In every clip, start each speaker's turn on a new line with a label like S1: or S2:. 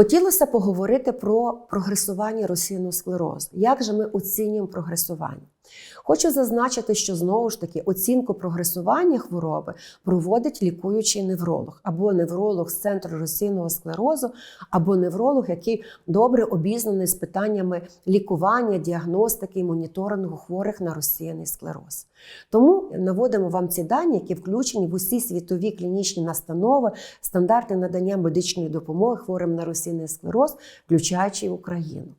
S1: Хотілося поговорити про прогресування російного склерозу. Як же ми оцінюємо прогресування? Хочу зазначити, що знову ж таки оцінку прогресування хвороби проводить лікуючий невролог або невролог з центру російного склерозу, або невролог, який добре обізнаний з питаннями лікування, діагностики і моніторингу хворих на розсіяний склероз. Тому наводимо вам ці дані, які включені в усі світові клінічні настанови, стандарти надання медичної допомоги хворим на розсіяний склероз, включаючи Україну.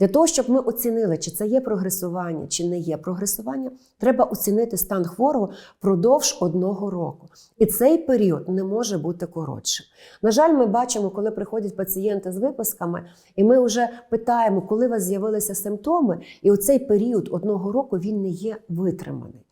S1: Для того, щоб ми оцінили, чи це є прогресування, чи не є прогресування, треба оцінити стан хворого впродовж одного року. І цей період не може бути коротшим. На жаль, ми бачимо, коли приходять пацієнти з виписками, і ми вже питаємо, коли у вас з'явилися симптоми, і оцей період одного року він не є витриманий.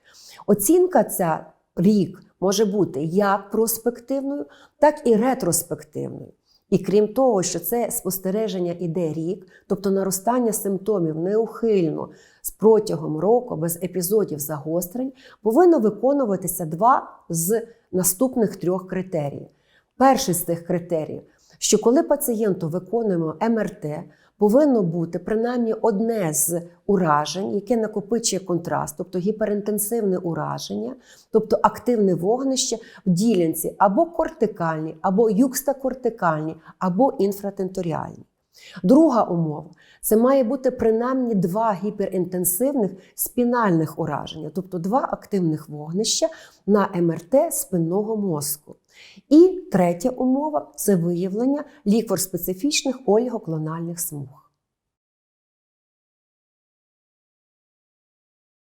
S1: Оцінка ця рік може бути як проспективною, так і ретроспективною. І крім того, що це спостереження іде рік, тобто наростання симптомів неухильно з протягом року, без епізодів загострень, повинно виконуватися два з наступних трьох критерій. Перший з цих критеріїв, що коли пацієнту виконуємо МРТ, повинно бути принаймні одне з уражень, яке накопичує контраст, тобто гіперінтенсивне ураження, тобто активне вогнище в ділянці або кортикальні, або юкстакортикальні, або інфратенторіальні. Друга умова це має бути принаймні два гіперінтенсивних спінальних ураження, тобто два активних вогнища на МРТ спинного мозку. І третя умова це виявлення ліквор-специфічних олігоклональних смуг.